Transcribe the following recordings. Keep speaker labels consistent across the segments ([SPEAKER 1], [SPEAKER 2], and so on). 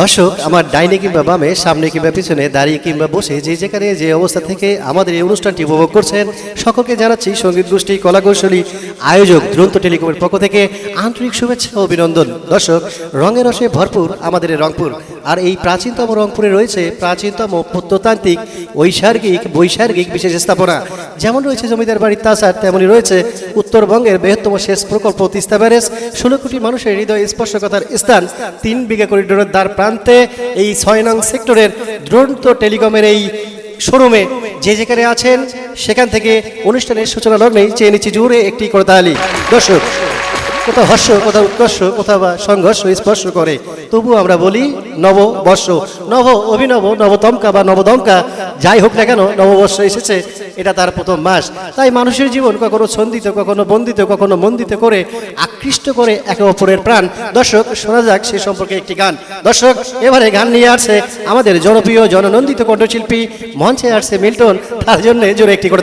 [SPEAKER 1] দর্শক, আমার ডাইনে কিংবা বামে, সামনে কিংবা পিছনে, দাঁড়িয়ে কিংবা বসে, যে যেখানে যে অবস্থা থেকে আমাদের এই অনুষ্ঠানটি উপভোগ করছেন, সকলকে জানাচ্ছি সংগীত গোষ্ঠী, কলাকৌশলী, আয়োজক দুরন্ত টেলিকমের পক্ষ থেকে আন্তরিক শুভেচ্ছা ও অভিনন্দন। দর্শক, রঙের রসে ভরপুর আমাদের রংপুর। আর এই প্রাচীনতম রংপুরে রয়েছে প্রাচীনতম প্রত্নতান্ত্রিক ঐসার্গিক বৈসার্গিক বিশেষ স্থাপনা। যেমন রয়েছে জমিদার বাড়ির তাসার, তেমনই রয়েছে উত্তরবঙ্গের বৃহত্তম শেষ প্রকল্প তিস্তা ব্যারেজ। ষোলো কোটি মানুষের হৃদয় স্পর্শকতার স্থান। তিন বিঘা করিডোরের দ্বার প্রান্তে এই ছয় নং সেক্টরের দুরন্ত টেলিকমের এই শোরুমে যে যেখানে আছেন, সেখান থেকে অনুষ্ঠানের সূচনা লগ্নেই চেয়ে নিচ্ছি জোরে একটি করতালি। দর্শক কোথাও হর্ষ কোথাও উৎকর্ষ কোথাও বা সংঘর্ষ স্পর্শ করে। তবু আমরা বলি নববর্ষ নব অভিনব, নবতমকা বা নবদমকা, যাই হোক না কেন, নববর্ষ এসেছে, এটা তার প্রথম মাস। তাই মানুষের জীবন কখনো ছন্দিত, কখনো বন্দিত, কখনো মন্দিত করে আকৃষ্ট করে একে অপরের প্রাণ। দর্শক, শোনা যাক সে সম্পর্কে একটি গান। দর্শক, এবারে গান নিয়ে আসছে আমাদের জনপ্রিয়, জননন্দিত কণ্ঠশিল্পী মঞ্চে আসছে মিল্টন। তার জন্য জোরে একটি করে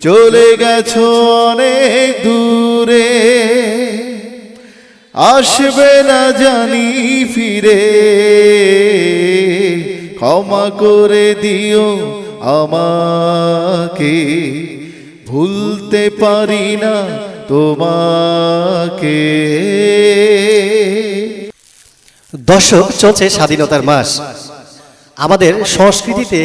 [SPEAKER 2] চলে গেছো অনেক দূরে। আসবে না জানি ফিরে। ক্ষমা করে দিও আমাকে। ভুলতে পারি না তোমাকে।
[SPEAKER 1] দর্শক, চলছে স্বাধীনতার মাস। আমাদের সংস্কৃতিতে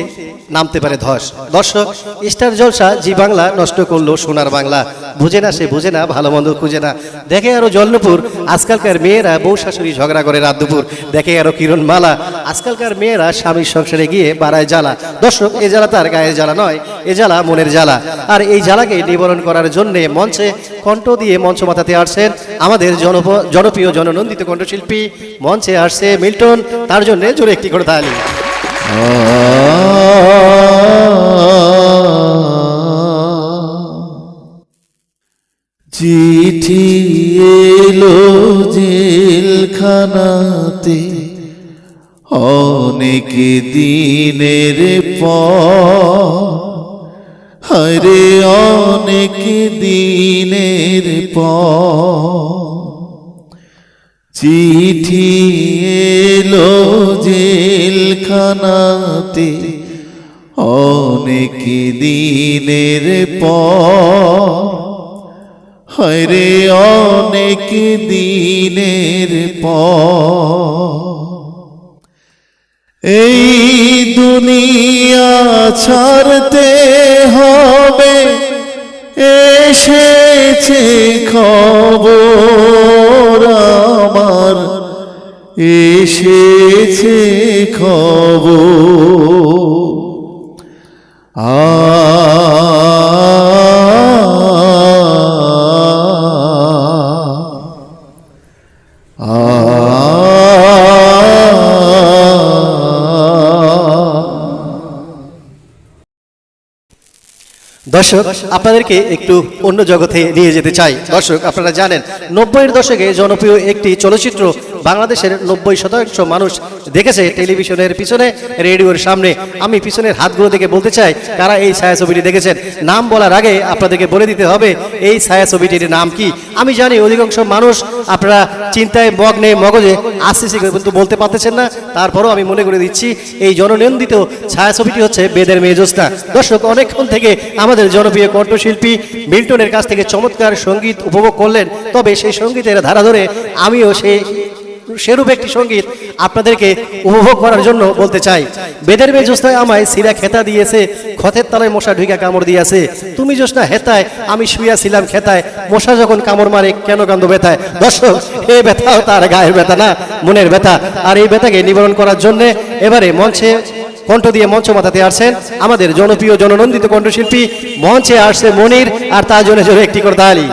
[SPEAKER 1] নামতে পারে ধস। দর্শক, স্টার জলসা, জি বাংলা, নষ্ট করল সোনার বাংলা। বুঝে না সে, বুঝে না, ভালো মন্দ খুঁজে না। দেখে আরও জলনপুর, আজকালকার মেয়েরা বউ শাশুড়ি ঝগড়া করে রাত দুপুর। দেখে আরও কিরণ মালা আজকালকার মেয়েরা স্বামীর সংসারে গিয়ে বাড়ায় জ্বালা। দর্শক, এ জ্বালা তার গায়ের জ্বালা নয়, এ জ্বালা মনের জ্বালা। আর এই জ্বালাকে নিবারণ করার জন্য মঞ্চে কণ্ঠ দিয়ে মঞ্চ মাথাতে আসছেন আমাদের জনপ, জনপ্রিয় জননন্দিত কণ্ঠশিল্পী। মঞ্চে আসছে মিল্টন, তার জন্য জোরে একটি করে তালি।
[SPEAKER 2] চিঠি এলো জেলখানাতে। অনেক দিনের পর। হরে অনেক দিনের পর। চিঠি এলো জেলখানাতে। অনেক দিনের পর। অনেক দিনের পর। এই দুনিয়া ছাড়তে হবে, এসেছে খবর এসেছে খবর।
[SPEAKER 1] দর্শক, আপনাদেরকে একটু অন্য জগতে নিয়ে যেতে চাই। দর্শক, আপনারা জানেন, নব্বইয়ের দশকে জনপ্রিয় একটি চলচ্চিত্র বাংলাদেশের নব্বই শতাংশ মানুষ দেখেছে টেলিভিশনের পিছনে, রেডিওর সামনে। আমি পিছনের হাতগুলো দেখে বলতে চাই, কারা এই ছায়াছবিটি দেখেছেন? নাম বলার আগে আপনাদেরকে বলে দিতে হবে, এই ছায়াছবিটির নাম কি? আমি জানি অধিকাংশ মানুষ আপনারা চিন্তায় মগ্নে মগজে আসতেছে কিন্তু বলতে পারতেছেন না। তারপরও আমি মনে করে দিচ্ছি, এই জননন্দিত ছায়াছবিটি হচ্ছে বেদের মেয়ে জ্যোৎস্না দর্শক, অনেকক্ষণ থেকে আমাদের জনপ্রিয় কণ্ঠশিল্পী মিল্টনের কাছ থেকে চমৎকার সংগীত উপভোগ করলেন। তবে সেই সঙ্গীতের ধারা ধরে আমিও সেই সেরূপ একটি সংগীত আপনাদেরকে উপভোগ করার জন্য বলতে চাই। বেদের মেয়ে জ্যোৎস্নায় আমায় সিরা খেতা দিয়েছে, ক্ষতের তলায় মশা ঢুকা কামড় দিয়েছে। তুমি জ্যোৎস্না হেতায়, আমি শুয়াছিলাম খেতায়, মশা যখন কামড় মারে কেন কান্দ ব্যথায়? দর্শক, এ ব্যথাও তার গায়ের ব্যথা না, মনের ব্যথা। আর এই ব্যথাকে নিবারণ করার জন্যে এবারে মঞ্চে কণ্ঠ দিয়ে মঞ্চ মাথাতে আসছেন আমাদের জনপ্রিয়, জননন্দিত কণ্ঠশিল্পী। মঞ্চে আসছে মনির আর তার জন্য জন্য একটি করে তালি।